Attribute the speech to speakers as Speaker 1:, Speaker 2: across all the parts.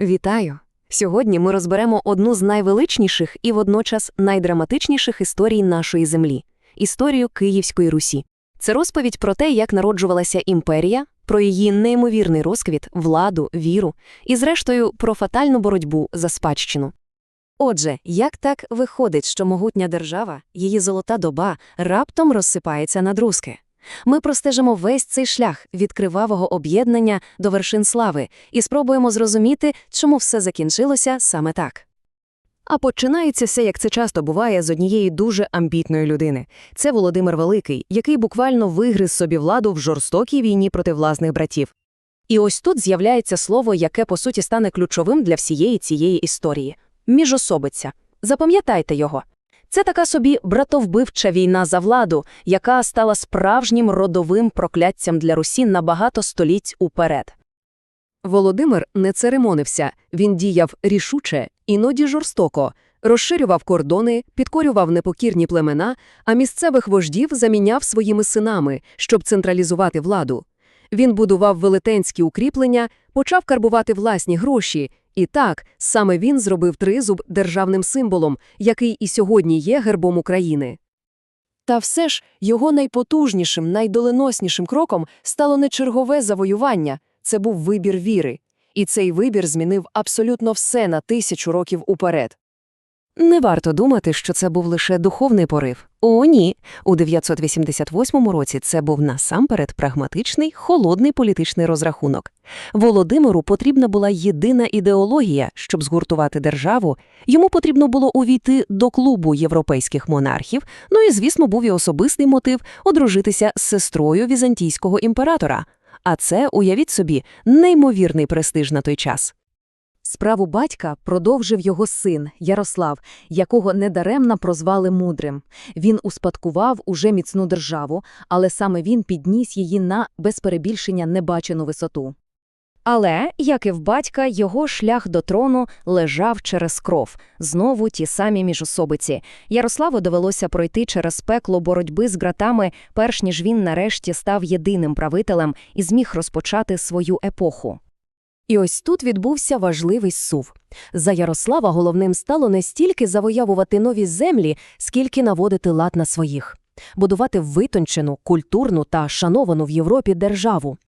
Speaker 1: Вітаю! Сьогодні ми розберемо одну з найвеличніших і водночас найдраматичніших історій нашої землі історію Київської Русі. Це розповідь про те, як народжувалася імперія, про її неймовірний розквіт, владу, віру і, зрештою, про фатальну боротьбу за спадщину. Отже, як так виходить, що могутня держава, її золота доба, раптом розсипається на друзки? Ми простежимо весь цей шлях від кривавого об'єднання до вершин слави і спробуємо зрозуміти, чому все закінчилося саме так. А починається все, як це часто буває, з однієї дуже амбітної людини. Це Володимир Великий, який буквально вигриз собі владу в жорстокій війні проти власних братів. І ось тут з'являється слово, яке по суті стане ключовим для всієї цієї історії міжособиця. Запам'ятайте його. Це така собі братовбивча війна за владу, яка стала справжнім родовим прокляттям для Русі на багато століть уперед. Володимир не церемонився, він діяв рішуче, іноді жорстоко, розширював кордони, підкорював непокірні племена, а місцевих вождів заміняв своїми синами, щоб централізувати владу. Він будував велетенські укріплення, почав карбувати власні гроші, і так, саме він зробив тризуб державним символом, який і сьогодні є гербом України. Та все ж його найпотужнішим, найдоленоснішим кроком стало не чергове завоювання, це був вибір віри. І цей вибір змінив абсолютно все на тисячу років уперед. Не варто думати, що це був лише духовний порив. О, ні. У 988 році це був насамперед прагматичний, холодний політичний розрахунок. Володимиру потрібна була єдина ідеологія, щоб згуртувати державу. Йому потрібно було увійти до клубу європейських монархів. Ну і, звісно, був і особистий мотив одружитися з сестрою візантійського імператора. А це, уявіть собі, неймовірний престиж на той час. Справу батька продовжив його син Ярослав, якого недаремно прозвали мудрим. Він успадкував уже міцну державу, але саме він підніс її на без небачену висоту. Але, як і в батька, його шлях до трону лежав через кров, знову ті самі міжособиці. Ярославу довелося пройти через пекло боротьби з ґратами, перш ніж він нарешті став єдиним правителем і зміг розпочати свою епоху. І ось тут відбувся важливий сув. За Ярослава головним стало не стільки завоювати нові землі, скільки наводити лад на своїх, будувати витончену, культурну та шановану в Європі державу.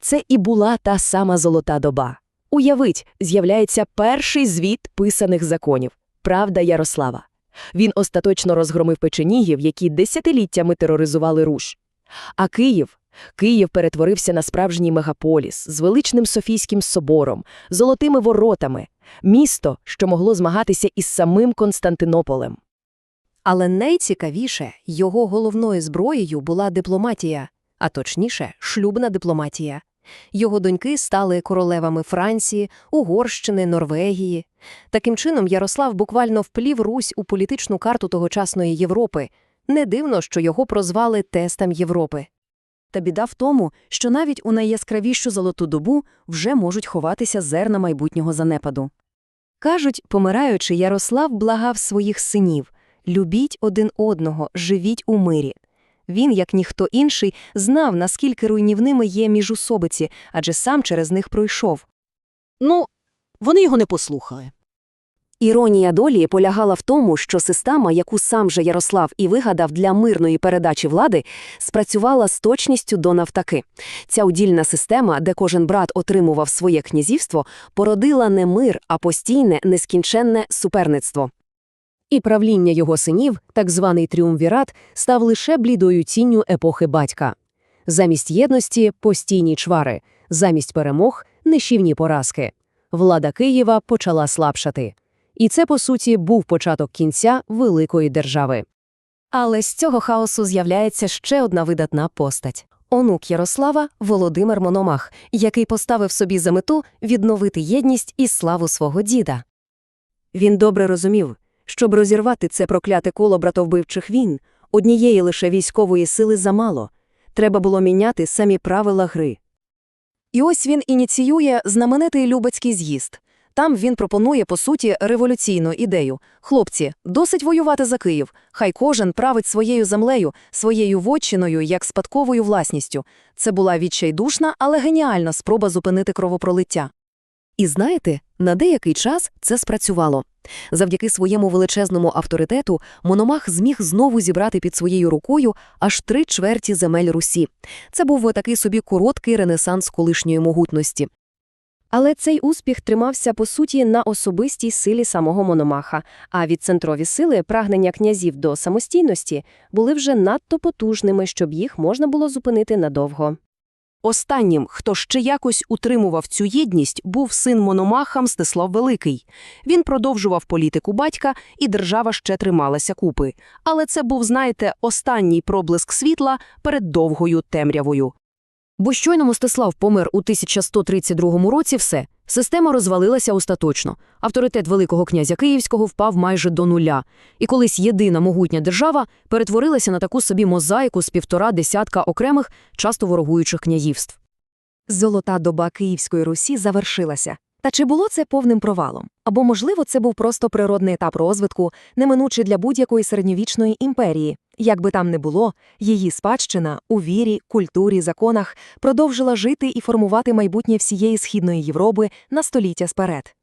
Speaker 1: Це і була та сама золота доба. Уявить, з'являється перший звіт писаних законів Правда Ярослава. Він остаточно розгромив печенігів, які десятиліттями тероризували Руш. А Київ Київ перетворився на справжній мегаполіс з величним Софійським собором, золотими воротами, місто, що могло змагатися із самим Константинополем. Але найцікавіше його головною зброєю була дипломатія, а точніше, шлюбна дипломатія. Його доньки стали королевами Франції, Угорщини, Норвегії. Таким чином, Ярослав буквально вплів Русь у політичну карту тогочасної Європи. Не дивно, що його прозвали тестом Європи. Та біда в тому, що навіть у найяскравішу золоту добу вже можуть ховатися зерна майбутнього занепаду. Кажуть, помираючи, Ярослав благав своїх синів любіть один одного, живіть у мирі. Він, як ніхто інший, знав, наскільки руйнівними є міжусобиці, адже сам через них пройшов.
Speaker 2: Ну, вони його не послухали.
Speaker 1: Іронія долі полягала в тому, що система, яку сам же Ярослав і вигадав для мирної передачі влади, спрацювала з точністю до навтаки. Ця удільна система, де кожен брат отримував своє князівство, породила не мир, а постійне, нескінченне суперництво. І правління його синів, так званий тріумвірат, став лише блідою тінню епохи батька. Замість єдності – постійні чвари, замість перемог – нищівні поразки. Влада Києва почала слабшати. І це, по суті, був початок кінця великої держави. Але з цього хаосу з'являється ще одна видатна постать. Онук Ярослава Володимир Мономах, який поставив собі за мету відновити єдність і славу свого діда. Він добре розумів, щоб розірвати це прокляте коло братовбивчих війн, однієї лише військової сили замало. Треба було міняти самі правила гри. І ось він ініціює знаменитий Любецький з'їзд. Там він пропонує, по суті, революційну ідею. Хлопці, досить воювати за Київ. Хай кожен править своєю землею, своєю вотчиною, як спадковою власністю. Це була відчайдушна, але геніальна спроба зупинити кровопролиття. І знаєте, на деякий час це спрацювало. Завдяки своєму величезному авторитету Мономах зміг знову зібрати під своєю рукою аж три чверті земель Русі. Це був такий собі короткий ренесанс колишньої могутності.
Speaker 3: Але цей успіх тримався, по суті, на особистій силі самого Мономаха, а відцентрові сили, прагнення князів до самостійності, були вже надто потужними, щоб їх можна було зупинити надовго.
Speaker 2: Останнім, хто ще якось утримував цю єдність, був син Мономаха Мстислав Великий. Він продовжував політику батька, і держава ще трималася купи. Але це був, знаєте, останній проблиск світла перед довгою темрявою.
Speaker 1: Бо щойно Мстислав помер у 1132 році все, система розвалилася остаточно. Авторитет Великого князя Київського впав майже до нуля. І колись єдина могутня держава перетворилася на таку собі мозаїку з півтора десятка окремих, часто ворогуючих князівств.
Speaker 4: Золота доба Київської Русі завершилася. Та чи було це повним провалом? Або, можливо, це був просто природний етап розвитку, неминучий для будь-якої середньовічної імперії. Як би там не було, її спадщина у вірі, культурі, законах продовжила жити і формувати майбутнє всієї Східної Європи на століття сперед.